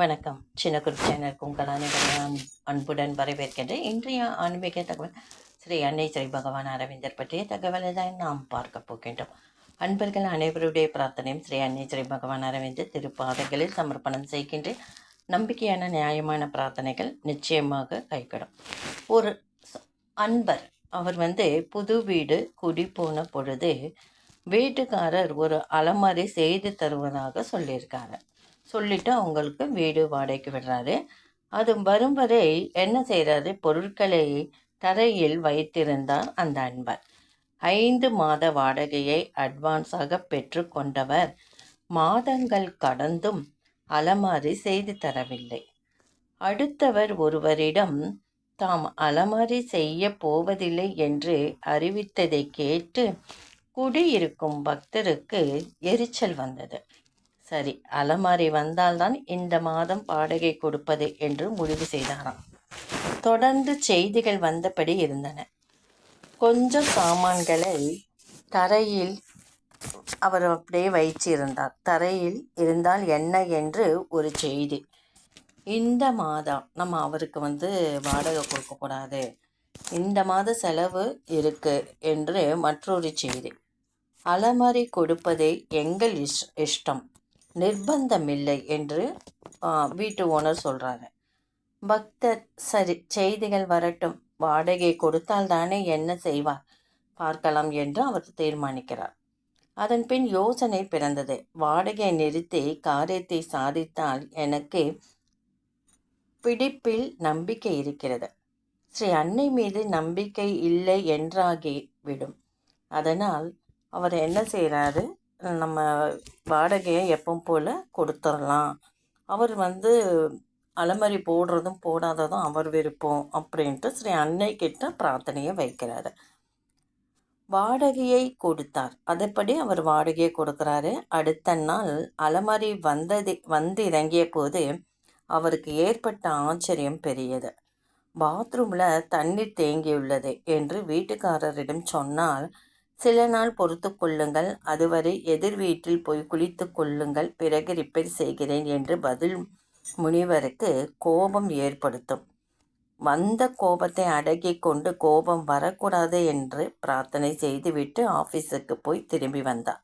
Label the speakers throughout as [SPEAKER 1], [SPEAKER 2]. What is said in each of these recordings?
[SPEAKER 1] வணக்கம். சின்ன குரு சேனலுக்கு உங்கள் அனைவரையும் அன்புடன் வரவேற்கின்றேன். இன்றைய ஆன்மீக தகவல் ஸ்ரீ அன்னை ஸ்ரீ பகவான் அரவிந்தர் பற்றிய தகவலை தான் நாம் பார்க்க போகின்றோம். அன்பர்கள் அனைவருடைய பிரார்த்தனையும் ஸ்ரீ அன்னை ஸ்ரீ பகவான் அரவிந்தர் திருப்பாதங்களில் சமர்ப்பணம் செய்கின்றேன். நம்பிக்கையான நியாயமான பிரார்த்தனைகள் நிச்சயமாக கைகூடும். ஒரு அன்பர் அவர் வந்து புது வீடு குடி போன பொழுது வீட்டுக்காரர் ஒரு அலமாரி செய்து தருவதாக சொல்லியிருக்காரு. சொல்லிட்டு அவங்களுக்கு வீடு வாடகைக்கு விடுறாரு. அது வரும் வரை என்ன செய்கிறாரு பொருட்களை தரையில் வைத்திருந்தார் அந்த அன்பர். ஐந்து மாத வாடகையை அட்வான்ஸாக பெற்று கொண்டவர் மாதங்கள் கடந்தும் அலமாரி செய்து தரவில்லை. அடுத்தவர் ஒருவரிடம் தாம் அலமாரி செய்ய போவதில்லை என்று அறிவித்ததை கேட்டு குடியிருக்கும் பக்தருக்கு எரிச்சல் வந்தது. சரி அலமாரி வந்தால்தான் இந்த மாதம் வாடகை கொடுப்பது என்று முடிவு செய்தாராம். தொடர்ந்து செய்திகள் வந்தபடி இருந்தன. கொஞ்சம் சாமான்களை தரையில் அவர் அப்படியே வைச்சிருந்தார் தரையில் இருந்தால் என்ன என்று ஒரு செய்தி. இந்த மாதம் நம்ம அவருக்கு வந்து வாடகை கொடுக்கக்கூடாது இந்த மாத செலவு இருக்கு என்று மற்றொரு செய்தி. அலமாரி கொடுப்பதே எங்கள் இஷ் இஷ்டம். நிர்பந்தமில்லை என்று வீட்டு ஓனர் சொல்கிறாங்க பக்தர் சரி செய்திகள் வரட்டும். வாடகை கொடுத்தால் தானே என்ன செய்வார்? பார்க்கலாம் என்று அவர் தீர்மானிக்கிறார். அதன் பின் யோசனை பிறந்தது. வாடகை நிறுத்தி காரியத்தை சாதித்தால் எனக்கு பிடிப்பில் நம்பிக்கை இருக்கிறது. ஸ்ரீ அன்னை மீது நம்பிக்கை இல்லை என்றாகி விடும் அதனால் அவர் என்ன செய்கிறாரு நம்ம வாடகையை எப்பவும் போல் கொடுத்துடலாம் அவர் வந்து அலமாரி போடுறதும் போடாததும் அவர் விருப்பம் அப்படின்ட்டு ஸ்ரீ அன்னை கிட்ட பிரார்த்தனையை வைக்கிறாரு. வாடகையை கொடுத்தார். அதன்படி அவர் வாடகையை கொடுக்குறாரு. அடுத்த நாள் அலமாரி வந்தது வந்து இறங்கிய போது அவருக்கு ஏற்பட்ட ஆச்சரியம் பெரியது. பாத்ரூமில் தண்ணீர் தேங்கியுள்ளது என்று வீட்டுக்காரரிடம் சொன்னால் சில நாள் பொறுத்து கொள்ளுங்கள். அதுவரை எதிர் வீட்டில் போய் குளித்து கொள்ளுங்கள். பிறகு ரிப்பேர் செய்கிறேன் என்று பதில் முனிவருக்கு கோபம் ஏற்படுத்தும். வந்த கோபத்தை அடக்கிக் கொண்டு கோபம் வரக்கூடாது என்று பிரார்த்தனை செய்துவிட்டு ஆஃபீஸுக்கு போய் திரும்பி வந்தார்.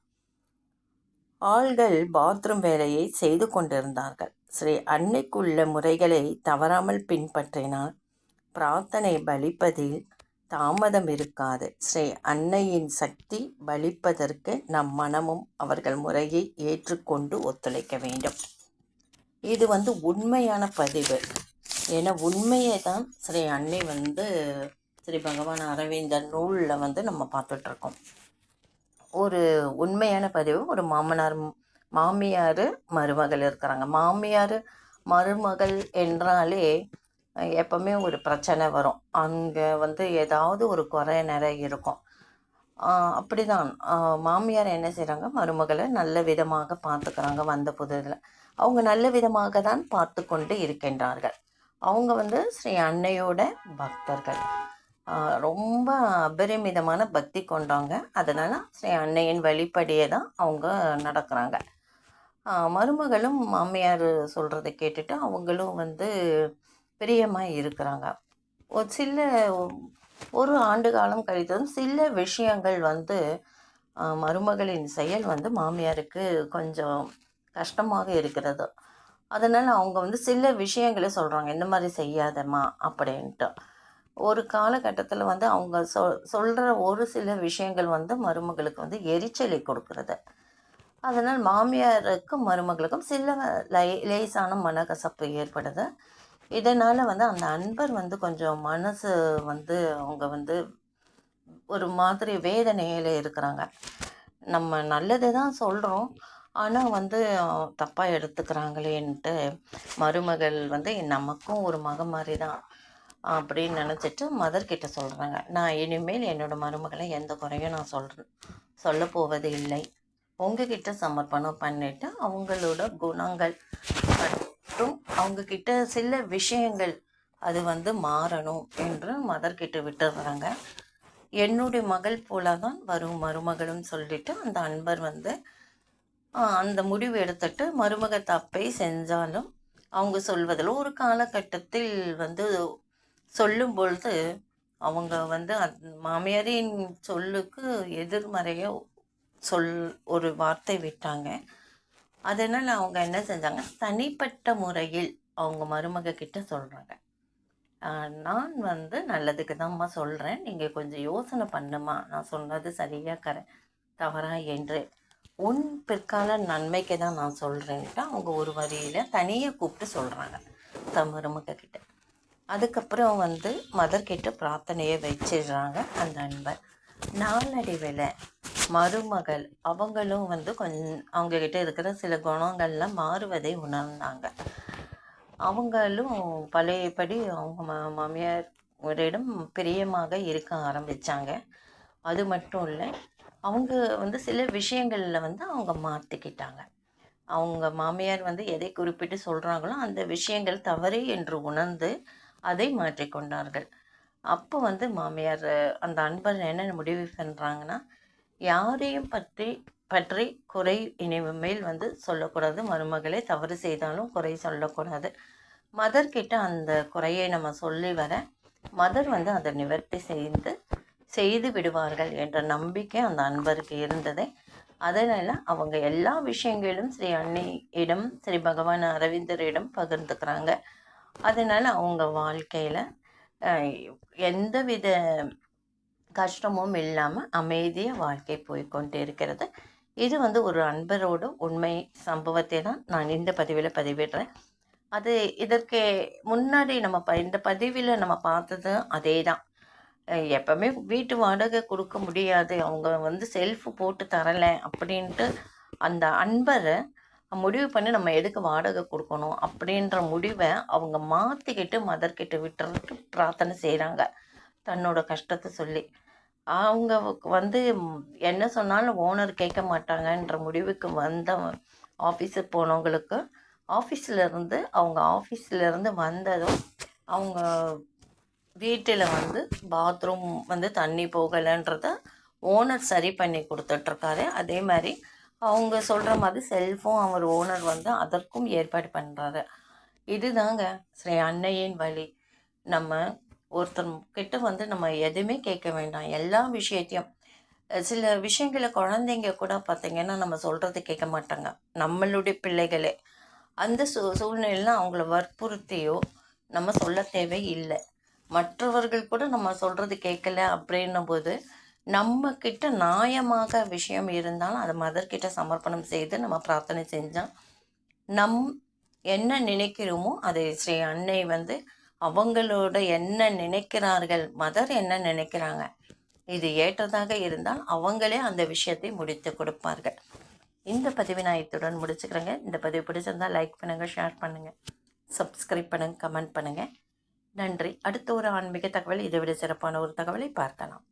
[SPEAKER 1] ஆள்கள் பாத்ரூம் வேலையை செய்து கொண்டிருந்தார்கள். ஸ்ரீ அன்னைக்குள்ள முறைகளை தவறாமல் பின்பற்றினால் பிரார்த்தனை பலிப்பதில் தாமதம் இருக்காது. ஸ்ரீ அன்னையின் சக்தி பலிப்பதற்கு நம் மனமும் அவர்கள் முறையை ஏற்றுக்கொண்டு ஒத்துழைக்க வேண்டும். இது வந்து உண்மையான பதிவு. ஏன்னா உண்மையை தான் ஸ்ரீ அன்னை வந்து ஸ்ரீ பகவான் அரவிந்தர் நூலில் வந்து நம்ம பார்த்துட்ருக்கோம். ஒரு உண்மையான பதிவு ஒரு மாமனார் மாமியார் மருமகள் இருக்கிறாங்க. மாமியார் மருமகள் என்றாலே எப்பவுமே ஒரு பிரச்சனை வரும். அங்கே வந்து ஏதாவது ஒரு குறை நிறை இருக்கும். அப்படி அப்படிதான். மாமியார் என்ன செய்கிறாங்க மருமகளை நல்ல விதமாக பார்த்துக்கிறாங்க வந்த புதுதில். அவங்க நல்ல விதமாக தான் பார்த்து கொண்டு இருக்கின்றார்கள். அவங்க வந்து ஸ்ரீ அன்னையோட பக்தர்கள். ரொம்ப அபரிமிதமான பக்தி கொண்டவங்க. அதனால் ஸ்ரீ அன்னையின் வழிப்படியே தான் அவங்க நடக்கிறாங்க. மருமகளும் மாமியார் சொல்கிறத கேட்டுட்டு அவங்களும் வந்து பிரியமாக இருக்கிறாங்க. ஒரு சில ஒரு ஆண்டு காலம் கழித்ததும் சில விஷயங்கள் வந்து மருமகளின் செயல் வந்து மாமியாருக்கு கொஞ்சம் கஷ்டமாக இருக்கிறது. அதனால் அவங்க வந்து சில விஷயங்களை சொல்கிறாங்க இந்த மாதிரி செய்யாதம்மா அப்படின்ட்டு. ஒரு காலகட்டத்தில் வந்து அவங்க சொ சொல்கிற ஒரு சில விஷயங்கள் வந்து மருமகளுக்கு வந்து எரிச்சலை கொடுக்குறது. அதனால் மாமியாருக்கும் மருமகளுக்கும் சில லை லேசான மனக்கசப்பு ஏற்படுது. இதனால் வந்து அந்த அன்பர் வந்து கொஞ்சம் மனசு வந்து அவங்க வந்து ஒரு மாதிரி வேதனையில் இருக்கிறாங்க. நம்ம நல்லது தான் சொல்கிறோம் ஆனால் வந்து தப்பாக எடுத்துக்கிறாங்களேன்ட்டு மருமகள் வந்து நமக்கும் ஒரு மக மாதிரி தான் அப்படின்னு நினச்சிட்டு மதர்கிட்ட சொல்கிறாங்க நான் இனிமேல் என்னோட மருமகளை எந்த குறையும் நான் சொல்கிறேன் சொல்ல போவது இல்லை. உங்ககிட்ட சமர்ப்பணம் பண்ணிவிட்டு அவங்களோட குணங்கள் அவங்க அவங்கக்கிட்ட சில விஷயங்கள் அது வந்து மாறணும் என்று மதர் கிட்ட விட்டுடுறாங்க என்னுடைய மகள் போல தான் வரும் மருமகளும் சொல்லிட்டு அந்த அன்பர் வந்து அந்த முடிவு எடுத்துட்டு மருமக தப்பை செஞ்சாலும் அவங்க சொல்வதில் ஒரு காலகட்டத்தில் வந்து சொல்லும் பொழுது அவங்க வந்து அந் மாமியாரின் சொல்லுக்கு எதிர்மறையாக சொல் ஒரு வார்த்தை விட்டாங்க. அதனால் அவங்க என்ன செஞ்சாங்க? தனிப்பட்ட முறையில் அவங்க மருமக கிட்ட சொல்கிறாங்க நான் வந்து நல்லதுக்கு தான்மா சொல்கிறேன் நீங்கள் கொஞ்சம் யோசனை பண்ணுமா? நான் சொன்னது சரியாக கர தவறா என்று. உன் பிற்கால நன்மைக்கு தான் நான் சொல்கிறேன்ட்டு அவங்க ஒரு வரியில் தனியாக கூப்பிட்டு சொல்கிறாங்க தம் மருமக கிட்ட. அதுக்கப்புறம் வந்து மதர்கிட்ட பிரார்த்தனையை வச்சிடுறாங்க அந்த அன்பை. நாளடைவில் மருமகள். அவங்களும் வந்து கொஞ்சம் அவங்கக்கிட்ட இருக்கிற சில குணங்கள்லாம் மாறுவதை உணர்ந்தாங்க. அவங்களும் பழையபடி அவங்க மா மாமியாரிடம் பிரியமாக இருக்க ஆரம்பித்தாங்க அது மட்டும் இல்லை அவங்க வந்து சில விஷயங்களில் வந்து அவங்க மாற்றிக்கிட்டாங்க அவங்க மாமியார் வந்து எதை குறிப்பிட்டு சொல்கிறாங்களோ அந்த விஷயங்கள் தவறு என்று உணர்ந்து அதை மாற்றிக்கொண்டார்கள். அப்போ வந்து மாமியார் அந்த அன்பர் என்ன முடிவு பண்ணுறாங்கன்னா யாரையும் பற்றி பற்றி குறை இனிமேல் வந்து சொல்லக்கூடாது. மருமகளை தவறு செய்தாலும் குறை சொல்லக்கூடாது. மதர் கிட்ட அந்த குறையை நம்ம சொல்லி வர மதர் வந்து அதை நிவர்த்தி செய்து செய்து விடுவார்கள் என்ற நம்பிக்கை அந்த அன்பருக்கு இருந்தது. அதனால் அவங்க எல்லா விஷயங்களும் ஸ்ரீ அன்னையிடம் ஸ்ரீ பகவான் அரவிந்தரிடம் பகிர்ந்துக்கிறாங்க. அதனால் அவங்க வாழ்க்கையில் எந்தவித கஷ்டமும் இல்லாமல் அமைதியாக வாழ்க்கை போய்க்கொண்டு இருக்கிறது. இது வந்து ஒரு அன்பரோட உண்மை சம்பவத்தை தான் நான் இந்த பதிவில் பதிவிடுறேன். அது இதற்கு முன்னாடி நம்ம ப இந்த பதிவில் நம்ம பார்த்தது அதே தான் எப்போவுமே வீட்டு வாடகை கொடுக்க முடியாது. அவங்க வந்து செல்ஃபு போட்டு தரலை அப்படின்ட்டு அந்த அன்பரை முடிவு பண்ணி நம்ம எதுக்கு வாடகை கொடுக்கணும் அப்படின்ற முடிவை அவங்க மாற்றிக்கிட்டு மதர்கிட்ட விட்டுறதுக்கு பிரார்த்தனை செய்கிறாங்க தன்னோட கஷ்டத்தை சொல்லி. அவங்க வந்து என்ன சொன்னாலும் ஓனர் கேட்க மாட்டாங்கன்ற முடிவுக்கு வந்த ஆஃபீஸுக்கு போனவங்களுக்கு ஆஃபீஸில் இருந்து அவங்க ஆஃபீஸில் இருந்து வந்ததும் அவங்க வீட்டில் வந்து பாத்ரூம் வந்து தண்ணி போகலைன்றத ஓனர் சரி பண்ணி கொடுத்துட்ருக்காரு. அதே மாதிரி அவங்க சொல்கிற மாதிரி செல்ஃபும் அவர் ஓனர் வந்து அதற்கும் ஏற்பாடு பண்ணுறாரு இதுதாங்க ஸ்ரீ அன்னையின் வழி. நம்ம ஒருத்தர் கிட்ட வந்து நம்ம எதுவுமே கேட்க வேண்டாம். எல்லா விஷயத்தையும் சில விஷயங்களை குழந்தைங்க கூட பார்த்திங்கன்னா நம்ம சொல்கிறது கேட்க மாட்டாங்க. நம்மளுடைய பிள்ளைகளே. அந்த சூ சூழ்நிலையில் அவங்கள வற்புறுத்தியோ நம்ம சொல்ல தேவை இல்லை மற்றவர்கள் கூட நம்ம சொல்கிறது கேட்கல அப்படின்னும் போது நம்ம கிட்ட நியாயமாக விஷயம் இருந்தாலும் அதை மதர்கிட்ட சமர்ப்பணம் செய்து நம்ம பிரார்த்தனை செஞ்சால் நம் என்ன நினைக்கிறோமோ அதை ஸ்ரீ அன்னை வந்து அவங்களோட என்ன நினைக்கிறார்கள் மதர் என்ன நினைக்கிறாங்க இது ஏற்றதாக இருந்தால் அவங்களே அந்த விஷயத்தை முடித்து கொடுப்பார்கள். இந்த பதிவை நான் இத்துடன் முடிச்சுக்கிறேங்க. இந்த பதிவு பிடிச்சிருந்தால் லைக் பண்ணுங்கள் ஷேர் பண்ணுங்கள் சப்ஸ்கிரைப் பண்ணுங்கள் கமெண்ட் பண்ணுங்கள் நன்றி. அடுத்த ஒரு ஆன்மீக தகவல் இதை விட சிறப்பான ஒரு தகவலை பார்க்கலாம்.